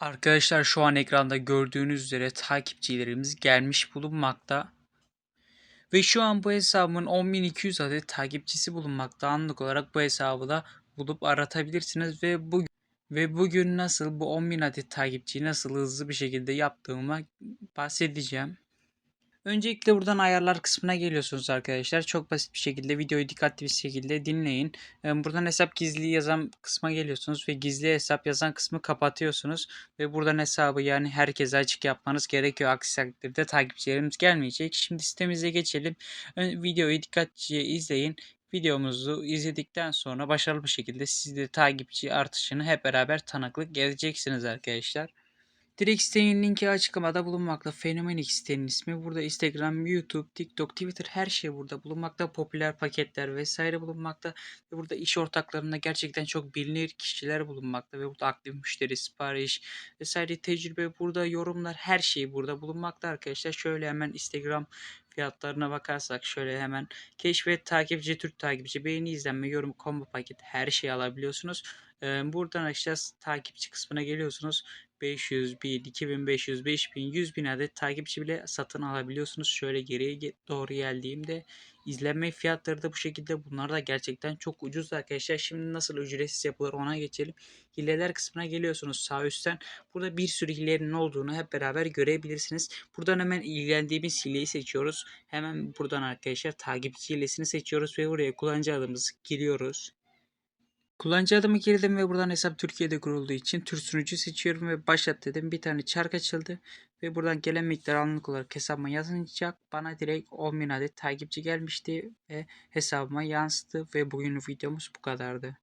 Arkadaşlar şu an ekranda gördüğünüz üzere takipçilerimiz gelmiş bulunmakta. Ve şu an bu hesabımın 10.200 adet takipçisi bulunmakta. Anlık olarak bu hesabı da bulup aratabilirsiniz ve bu ve bugün nasıl bu 10.000 adet takipçiyi nasıl hızlı bir şekilde yaptığıma bahsedeceğim. Öncelikle buradan ayarlar kısmına geliyorsunuz arkadaşlar. Çok basit bir şekilde videoyu dikkatli bir şekilde dinleyin. Buradan hesap gizli yazan kısma geliyorsunuz ve gizli hesap yazan kısmı kapatıyorsunuz. Ve buradan hesabı yani herkese açık yapmanız gerekiyor. Aksi takdirde takipçilerimiz gelmeyecek. Şimdi sitemize geçelim. Videoyu dikkatlice izleyin. Videomuzu izledikten sonra başarılı bir şekilde siz de takipçi artışını hep beraber tanıklık edeceksiniz arkadaşlar. Direkt sitenin linki açıklamada bulunmakta. Fenomenik sitenin ismi. Burada Instagram, YouTube, TikTok, Twitter her şey burada bulunmakta. Popüler paketler vesaire bulunmakta. Ve burada iş ortaklarında gerçekten çok bilinir kişiler bulunmakta. Ve burada aktif müşteri, sipariş vesaire tecrübe burada yorumlar her şey burada bulunmakta arkadaşlar. Şöyle hemen Instagram fiyatlarına bakarsak şöyle hemen keşfet takipçi, Türk takipçi, beğeni, izlenme, yorum, combo paket her şeyi alabiliyorsunuz. Buradan aşağı takipçi kısmına geliyorsunuz. 500, 1000, 2500, 5000, 100 bin adet takipçi bile satın alabiliyorsunuz. Şöyle geriye ge- doğru geldiğimde izlenme fiyatları da bu şekilde. Bunlar da gerçekten çok ucuz arkadaşlar. Şimdi nasıl ücretsiz yapılır ona geçelim. Hileler kısmına geliyorsunuz sağ üstten. Burada bir sürü hilenin olduğunu hep beraber görebilirsiniz. Buradan hemen ilgilendiğimiz hileyi seçiyoruz. Hemen buradan arkadaşlar takipçi hilesini seçiyoruz ve buraya kullanıcı adımızı giriyoruz. Kullanıcı adımı girdim ve buradan hesap Türkiye'de kurulduğu için Türk sunucu seçiyorum ve başlat dedim. Bir tane çark açıldı ve buradan gelen miktar anlık olarak hesabıma yazılacak. Bana direkt 10.000 adet takipçi gelmişti ve hesabıma yansıdı ve bugünün videomuz bu kadardı.